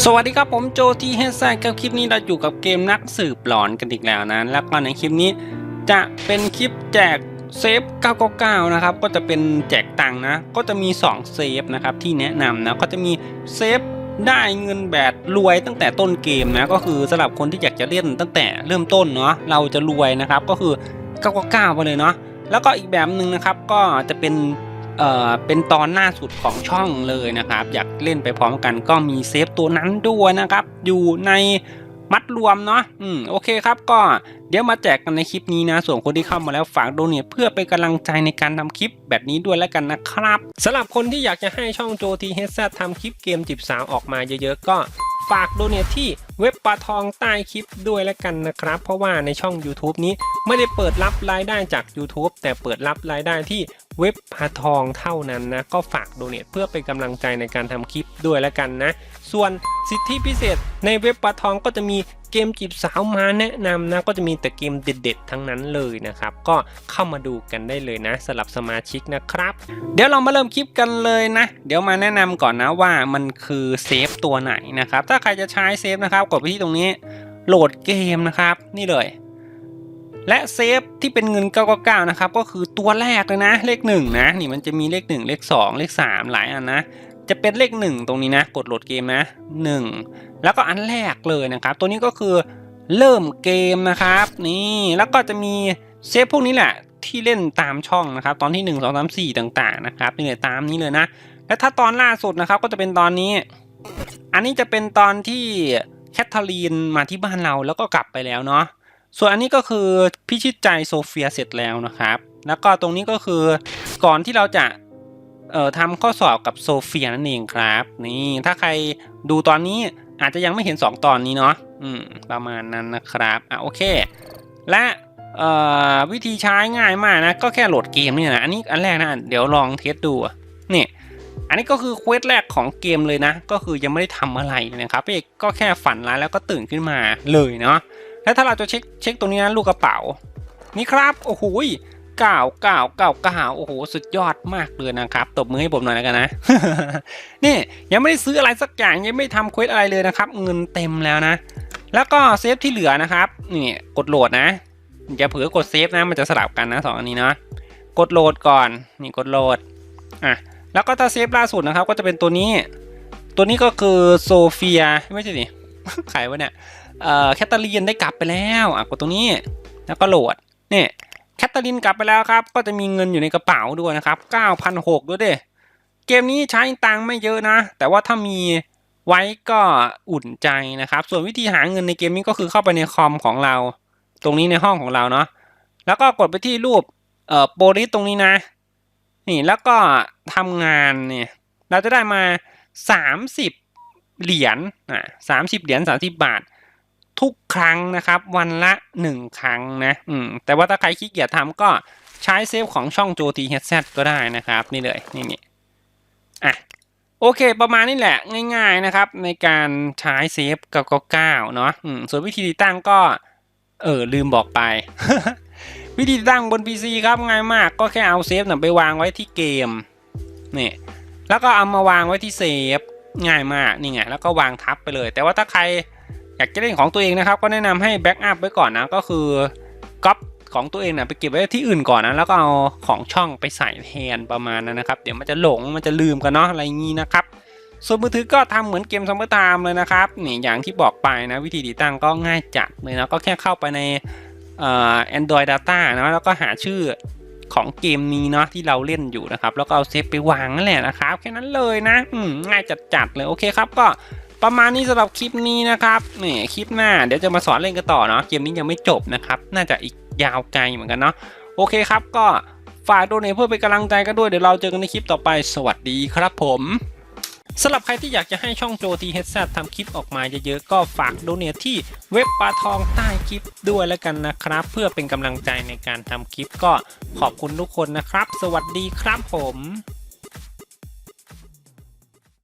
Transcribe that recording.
สวัสดีครับผมโจทีเฮดไซกับคลิปนี้เราอยู่กับเกมนักสืบหลอนกันอีกแล้วนะ แล้วก็ในคลิปนี้จะเป็นคลิปแจกเซฟ 999 นะครับ ก็จะเป็นแจกตังค์นะ ก็จะมี 2 เซฟนะครับที่แนะนำนะ ก็จะมีเซฟได้เงินแบบรวยตั้งแต่ต้นเกมนะ ก็คือสำหรับคนที่อยากจะเล่นตั้งแต่เริ่มต้นเนาะ เราจะรวยนะครับ ก็คือ 999 ไปเลยเนาะ แล้วก็อีกแบบหนึ่งนะครับ ก็จะเป็น เอ่อเป็นตอนล่าสุดของช่องเลยนะครับ อยากเล่นไปพร้อมกันก็มีเซฟตัวนั้นด้วยนะครับ อยู่ในมัดรวมเนาะ อืม โอเคครับ ก็เดี๋ยวมาแจกกันในคลิปนี้นะ ส่วนคนที่เข้ามาแล้วฝากโดเนทเพื่อเป็นกำลังใจในการทำคลิปแบบนี้ด้วยแล้วกันนะครับสำหรับคนที่อยากจะให้ช่องโจทีเฮดซทำคลิปเกมจีบสาวออกมาเยอะๆ ก็ฝากโดเนทที่เว็บปลาทองใต้คลิปด้วยแล้วกันนะครับ เพราะว่าในช่อง YouTube นี้ไม่ได้เปิดรับรายได้จาก YouTube แต่เปิดรับรายได้ที่เว็บพาทองเท่านั้นนะ ก็ฝากโดเนทเพื่อเป็นกำลังใจในการทำคลิปด้วยแล้วกันนะ ส่วนสิทธิพิเศษในเว็บปาทองก็จะมีเกมจีบสาวมาแนะนำนะ ก็จะมีแต่เกมเด็ดๆ ทั้งนั้นเลยนะครับ ก็เข้ามาดูกันได้เลยนะสำหรับสมาชิกนะครับ เดี๋ยวเรามาเริ่มคลิปกันเลยนะ เดี๋ยวมาแนะนำก่อนนะว่ามันคือเซฟตัวไหนนะครับ ถ้าใครจะใช้เซฟนะครับ กดไปที่ตรงนี้โหลดเกมนะครับ นี่เลย และเซฟที่เป็นเงิน 999 นะครับ ก็คือตัวแรกเลยนะ เลข 1 นะ นี่มันจะมีเลข 1 เลข 2 เลข 3 หลายอันนะ จะเป็นเลข 1 ตรงนี้นะ กดโหลดเกมนะ 1 แล้วก็อันแรกเลยนะครับ ตัวนี้ก็คือเริ่มเกมนะครับ นี่แล้วก็จะมีเซฟพวกนี้แหละที่เล่นตามช่องนะครับ ตอนที่ 1 2 3 4 ต่างๆนะครับนี่เลยตามนี้เลยนะ และถ้าตอนล่าสุดนะครับก็จะเป็นตอนนี้ อันนี้จะเป็นตอนที่แคทเธอรีนมาที่บ้านเราแล้วก็กลับไปแล้วเนาะ ส่วนอันนี้ก็คือพิชิตใจโซเฟียเสร็จแล้วนะครับ แล้วก็ตรงนี้ก็คือก่อนที่เราจะเอ่อทำข้อสอบกับโซเฟียนั่นเองครับ นี่ถ้าใครดูตอนนี้อาจจะยังไม่เห็น 2 ตอนนี้เนาะอืมประมาณนั้นนะครับอะโอเค และเอ่อวิธีใช้ง่ายมากนะก็แค่โหลดเกมนี่นะอันนี้อันแรกนะเดี๋ยวลองเทสดูนี่อันนี้ก็คือเควสแรกของเกมเลยนะ ก็คือยังไม่ได้ทำอะไรนะครับพี่ก็แค่ฝันร้ายแล้วก็ตื่นขึ้นมาเลยเนาะ แล้วถ้าเราจะเช็คเช็คตรงนี้นะลูกกระเป๋า นี่ครับโอ้โหเก้าเก้าเก้าเก้าโอ้โห สุดยอดมากเลยนะครับ ตบมือให้ผมหน่อยแล้วกันนะ นี่ยังไม่ได้ซื้ออะไรสักอย่างยังไม่ทำเควสอะไรเลยนะครับ เงินเต็มแล้วนะ แล้วก็เซฟที่เหลือนะครับ นี่กดโหลดนะอย่าเผลอกดเซฟนะ มันจะสลับกันนะสองอันนี้เนาะ กดโหลดก่อน นี่กดโหลด อะ แล้วก็ถ้าเซฟล่าสุดนะครับ ก็จะเป็นตัวนี้ ตัวนี้ก็คือโซเฟีย ไม่ใช่สิใครวะเนี่ย แคทเธอรีนได้กลับไปแล้วอะกดตรงนี้แล้วก็โหลดนี่แคทเธอรีนกลับไปแล้วครับ ก็จะมีเงินอยู่ในกระเป๋าด้วยนะครับ9,600ด้วยเด้เกมนี้ใช้ตังค์ไม่เยอะนะ แต่ว่าถ้ามีไว้ก็อุ่นใจนะครับ ส่วนวิธีหาเงินในเกมนี้ก็คือเข้าไปในคอมของเรา ตรงนี้ในห้องของเราเนาะแล้วก็กดไปที่รูปเอ่อโปรลิสตรงนี้นะ นี่แล้วก็ทำงานเนี่ยเราจะได้มา 30 เหรียญอะสามสิบเหรียญสามสิบบาท ทุกครั้งนะครับ วันละหนึ่งครั้งนะอืมแต่ว่าถ้าใครขี้เกียจทำก็ใช้เซฟของช่องโจทีเฮดเซก็ได้นะครับ นี่เลยนี่นี่อะโอเค ประมาณนี้แหละง่ายๆนะครับ ในการใช้เซฟกับเก้าเนาะอืมส่วนวิธีติดตั้งก็ เออลืมบอกไป วิธีติดตั้งบน PC ครับง่ายมากก็แค่เอาเซฟน่ะไปวางไว้ที่เกมนี่แล้วก็เอามาวางไว้ที่เซฟง่ายมากนี่ไงแล้วก็วางทับไปเลย แต่ว่าถ้าใคร อยากจะเล่นของตัวเองนะครับ ก็แนะนำให้แบ็กอัพไว้ก่อนนะ ก็คือก๊อปของตัวเองนะไปเก็บไว้ที่อื่นก่อนนะแล้วก็เอาของช่องไปใส่แทนประมาณนั้นนะครับ เดี๋ยวมันจะหลงมันจะลืมกันเนาะอะไรงี้นะครับส่วนมือถือก็ทำเหมือนเกมซัมเมอร์ไทม์เลยนะครับนี่อย่างที่บอกไปนะวิธีติดตั้งก็ง่ายจัดเลยนะก็แค่เข้าไปในเอ่อ Android Data นะแล้วก็หาชื่อของเกมนี้เนาะที่เราเล่นอยู่นะครับ แล้วก็เอาเซฟไปวางนั่นแหละนะครับ แค่นั้นเลยนะง่ายจัดๆเลยโอเคครับก็ ประมาณนี้สำหรับคลิปนี้นะครับนี่คลิปหน้าเดี๋ยวจะมาสอนเล่นกันต่อเนาะเกมนี้ยังไม่จบนะครับ น่าจะอีกยาวไกลเหมือนกันเนาะโอเคครับก็ฝากโดเนทเพื่อเป็นกำลังใจกันด้วยเดี๋ยวเราเจอกันในคลิปต่อไปสวัสดีครับผมสำหรับใครที่อยากจะให้ช่องโจทีเฮดซทำคลิปออกมาเยอะๆ ก็ฝากโดเนทที่เว็บปลาทองใต้คลิปด้วยแล้วกันนะครับ เพื่อเป็นกำลังใจในการทำคลิปก็ขอบคุณทุกคนนะครับ สวัสดีครับผม